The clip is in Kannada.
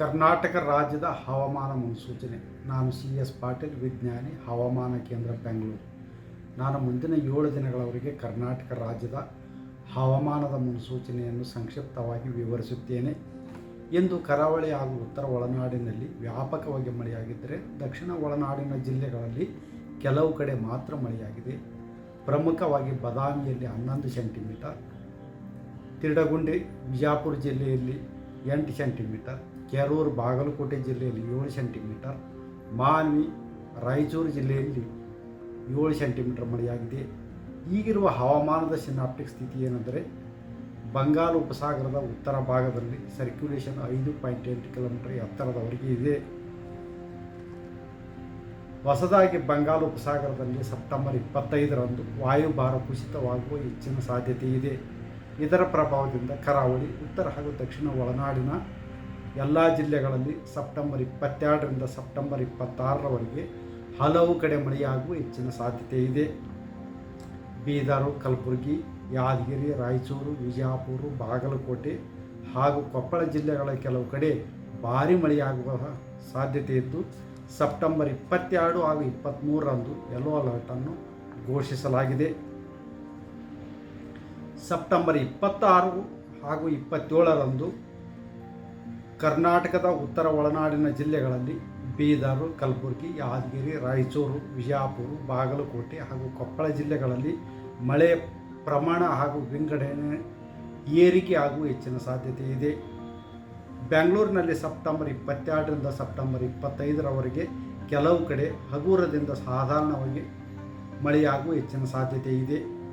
ಕರ್ನಾಟಕ ರಾಜ್ಯದ ಹವಾಮಾನ ಮುನ್ಸೂಚನೆ. ನಾನು ಸಿ ಎಸ್ ಪಾಟೀಲ್, ವಿಜ್ಞಾನಿ, ಹವಾಮಾನ ಕೇಂದ್ರ, ಬೆಂಗಳೂರು. ನಾನು ಮುಂದಿನ ಏಳು ದಿನಗಳವರೆಗೆ ಕರ್ನಾಟಕ ರಾಜ್ಯದ ಹವಾಮಾನದ ಮುನ್ಸೂಚನೆಯನ್ನು ಸಂಕ್ಷಿಪ್ತವಾಗಿ ವಿವರಿಸುತ್ತೇನೆ. ಇಂದು ಕರಾವಳಿ ಹಾಗೂ ಉತ್ತರ ಒಳನಾಡಿನಲ್ಲಿ ವ್ಯಾಪಕವಾಗಿ ಮಳೆಯಾಗಿದ್ದರೆ ದಕ್ಷಿಣ ಒಳನಾಡಿನ ಜಿಲ್ಲೆಗಳಲ್ಲಿ ಕೆಲವು ಕಡೆ ಮಾತ್ರ ಮಳೆಯಾಗಿದೆ. ಪ್ರಮುಖವಾಗಿ ಬದಾಮಿಯಲ್ಲಿ ಹನ್ನೊಂದು ಸೆಂಟಿಮೀಟರ್ ತಿಡಗುಂಡಿ ಬಿಜಾಪುರ ಜಿಲ್ಲೆಯಲ್ಲಿ ಎಂಟು ಸೆಂಟಿಮೀಟರ್ ಕೆರೂರು ಬಾಗಲಕೋಟೆ ಜಿಲ್ಲೆಯಲ್ಲಿ ಏಳು ಸೆಂಟಿಮೀಟರ್ ಮಾನ್ವಿ ರಾಯಚೂರು ಜಿಲ್ಲೆಯಲ್ಲಿ ಏಳು ಸೆಂಟಿಮೀಟರ್ ಮಳೆಯಾಗಿದೆ. ಈಗಿರುವ ಹವಾಮಾನದ ಸಿನಾಪ್ಟಿಕ್ ಸ್ಥಿತಿ ಏನೆಂದರೆ, ಬಂಗಾಳ ಉಪಸಾಗರದ ಉತ್ತರ ಭಾಗದಲ್ಲಿ ಸರ್ಕ್ಯುಲೇಷನ್ ಐದು ಪಾಯಿಂಟ್ ಎಂಟು ಕಿಲೋಮೀಟರ್ ಎತ್ತರದವರೆಗೆ ಇದೆ. ಹೊಸದಾಗಿ ಬಂಗಾಳ ಉಪಸಾಗರದಲ್ಲಿ ಸೆಪ್ಟೆಂಬರ್ ಇಪ್ಪತ್ತೈದರಂದು ವಾಯುಭಾರ ಕುಸಿತವಾಗುವ ಹೆಚ್ಚಿನ ಸಾಧ್ಯತೆ ಇದೆ. ಇದರ ಪ್ರಭಾವದಿಂದ ಕರಾವಳಿ, ಉತ್ತರ ಹಾಗೂ ದಕ್ಷಿಣ ಒಳನಾಡಿನ ಎಲ್ಲ ಜಿಲ್ಲೆಗಳಲ್ಲಿ ಸೆಪ್ಟೆಂಬರ್ ಇಪ್ಪತ್ತೆರಡರಿಂದ ಸೆಪ್ಟೆಂಬರ್ ಇಪ್ಪತ್ತಾರರವರೆಗೆ ಹಲವು ಕಡೆ ಮಳೆಯಾಗುವ ಹೆಚ್ಚಿನ ಸಾಧ್ಯತೆ ಇದೆ. ಬೀದರು, ಕಲಬುರಗಿ, ಯಾದಗಿರಿ, ರಾಯಚೂರು ವಿಜಯಪುರ ಬಾಗಲಕೋಟೆ ಹಾಗೂ ಕೊಪ್ಪಳ ಜಿಲ್ಲೆಗಳ ಕೆಲವು ಕಡೆ ಭಾರಿ ಮಳೆಯಾಗುವ ಸಾಧ್ಯತೆ ಇದ್ದು, ಸೆಪ್ಟೆಂಬರ್ ಇಪ್ಪತ್ತೆರಡು ಹಾಗೂ ಇಪ್ಪತ್ತ್ಮೂರರಂದು ಯೆಲ್ಲೋ ಅಲರ್ಟನ್ನು ಘೋಷಿಸಲಾಗಿದೆ. ಸೆಪ್ಟೆಂಬರ್ ಇಪ್ಪತ್ತಾರು ಹಾಗೂ ಇಪ್ಪತ್ತೇಳರಂದು ಕರ್ನಾಟಕದ ಉತ್ತರ ಒಳನಾಡಿನ ಜಿಲ್ಲೆಗಳಲ್ಲಿ ಬೀದರ್, ಕಲಬುರಗಿ, ಯಾದಗಿರಿ, ರಾಯಚೂರು ವಿಜಯಪುರ ಬಾಗಲಕೋಟೆ ಹಾಗೂ ಕೊಪ್ಪಳ ಜಿಲ್ಲೆಗಳಲ್ಲಿ ಮಳೆ ಪ್ರಮಾಣ ಹಾಗೂ ವಿಂಗಡಣೆ ಏರಿಕೆ ಆಗುವ ಹೆಚ್ಚಿನ ಸಾಧ್ಯತೆ ಇದೆ. ಬೆಂಗಳೂರಿನಲ್ಲಿ ಸೆಪ್ಟೆಂಬರ್ ಇಪ್ಪತ್ತೆರಡರಿಂದ ಸೆಪ್ಟೆಂಬರ್ ಇಪ್ಪತ್ತೈದರವರೆಗೆ ಕೆಲವು ಕಡೆ ಹಗುರದಿಂದ ಸಾಧಾರಣವಾಗಿ ಮಳೆಯಾಗುವ ಹೆಚ್ಚಿನ ಸಾಧ್ಯತೆ ಇದೆ.